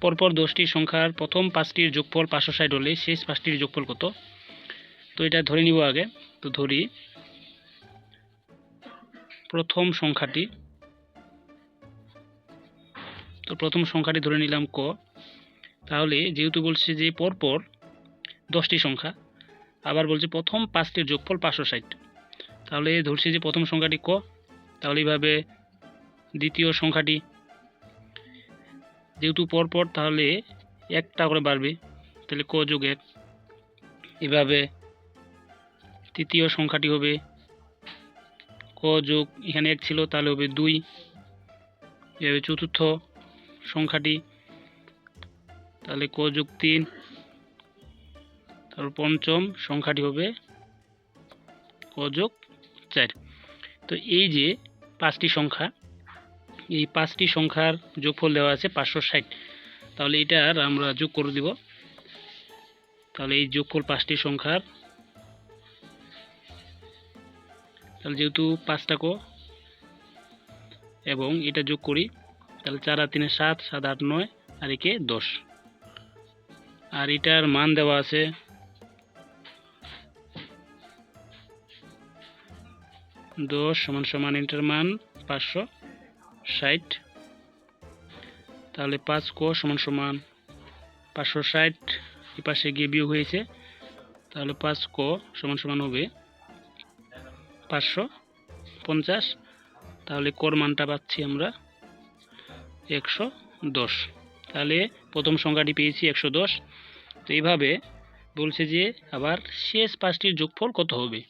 পরপর দশটি সংখ্যার প্রথম পাঁচটির যোগফল পাঁচশো ষাট হলে শেষ পাঁচটির যোগফল কত? তো এটা ধরে নিব আগে। তো ধরি। প্রথম সংখ্যাটি। তো প্রথম সংখ্যাটি ধরে নিলাম ক। তাহলে যেহেতু বলছে যে পরপর দশটি সংখ্যা, আবার বলছে প্রথম পাঁচটির যোগফল পাঁচশো ষাট। তাহলে ধরছি যে প্রথম সংখ্যাটি ক। তাহলে এইভাবে দ্বিতীয় সংখ্যাটি যেহেতু পরপর তাহলে একটা করে বাড়বে, তাহলে ক যোগ এক এভাবে তৃতীয় সংখ্যাটি হবে ক যোগ, এখানে এক ছিল, তাহলে হবে দুই। এভাবে চতুর্থ সংখ্যাটি, তাহলে ক যোগ তিন। তারপর পঞ্চম সংখ্যাটি হবে ক যোগ চার। তো এই যে পাঁচটি সংখ্যা এই পাঁচটি সংখ্যার যোগফল দেওয়া আছে পাঁচশো ষাট। তাহলে এটার আমরা যোগ করে দিব। তাহলে এই যোগফল পাঁচটি সংখ্যার। তাহলে যেহেতু পাঁচটা কো, এবং এটা যোগ করি, তাহলে চার আর তিনে সাত সাত আট নয়, আর একে দশ। আর এটার মান দেওয়া আছে দশ সমান সমান এটার মান পাঁচশো। ষাট। তাহলে পাঁচ ক সমান সমান পাঁচশো ষাট। এই পাশে গিয়ে বিয়োগ হয়েছে। তাহলে পাঁচ ক সমান সমান হবে পাঁচশো পঞ্চাশ। তাহলে কর মানটা পাচ্ছি আমরা একশো দশ। তাহলে প্রথম সংখ্যাটি পেয়েছি একশো দশ। তো এইভাবে বলছে যে আবার শেষ পাঁচটির যোগফল কত হবে?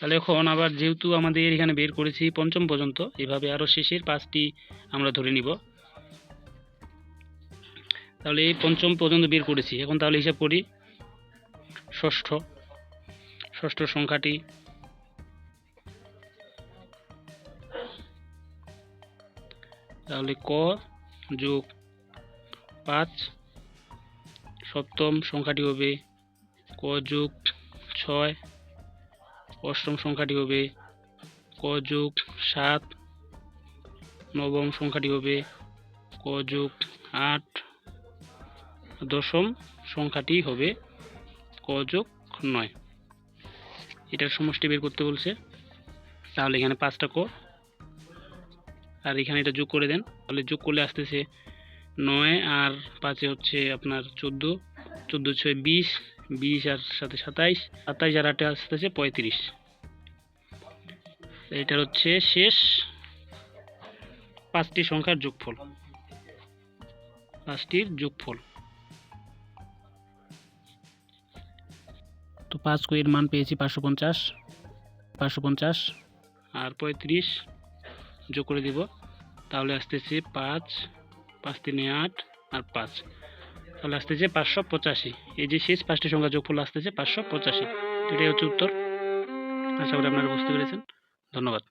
তাহলে এখন আবার যেহেতু আমাদের এখানে বের করেছি পঞ্চম পর্যন্ত, এভাবে আরও শেষের পাঁচটি আমরা ধরে নিব। তাহলে এই পঞ্চম পর্যন্ত বের করেছি। এখন তাহলে হিসাব করি, ষষ্ঠ ষষ্ঠ সংখ্যাটি তাহলে ক যোগ পাঁচ, সপ্তম সংখ্যাটি হবে ক যোগ ছয় অষ্টম সংখ্যাটি হবে ক যোগ সাত, নবম সংখ্যাটি হবে ক যোগ আট, দশম সংখ্যাটি হবে ক যোগ নয়। এটার সমষ্টি বের করতে বলছে। তাহলে এখানে পাঁচটা ক। আর এখানে এটা যোগ করে দেন। তাহলে যোগ করলে আসতেছে নয় আর পাঁচে হচ্ছে আপনার চোদ্দ। চোদ্দ ছয় বিশ। বিশ আর সাথে সাতাইশ। সাতাইশ আর আটে আসতেছে পঁয়ত্রিশ। এটার হচ্ছে শেষ। পাঁচটি সংখ্যার যোগফল। পাঁচটির যোগফল। তো পাঁচ কোয়ের মান পেয়েছি পাঁচশো পঞ্চাশ। পাঁচশো পঞ্চাশ। আর পঁয়ত্রিশ যোগ করে দিব। তাহলে আসতেছে পাঁচ। পাঁচ তিনে আট আর পাঁচ। তাহলে আসতেছে পাঁচশো পঁচাশি। এই যে শেষ পাঁচটি সংখ্যা যোগফল আসতেছে পাঁচশো পঁচাশি। এটাই হচ্ছে উত্তর। আশা করি আপনারা বুঝতে পেরেছেন। ধন্যবাদ।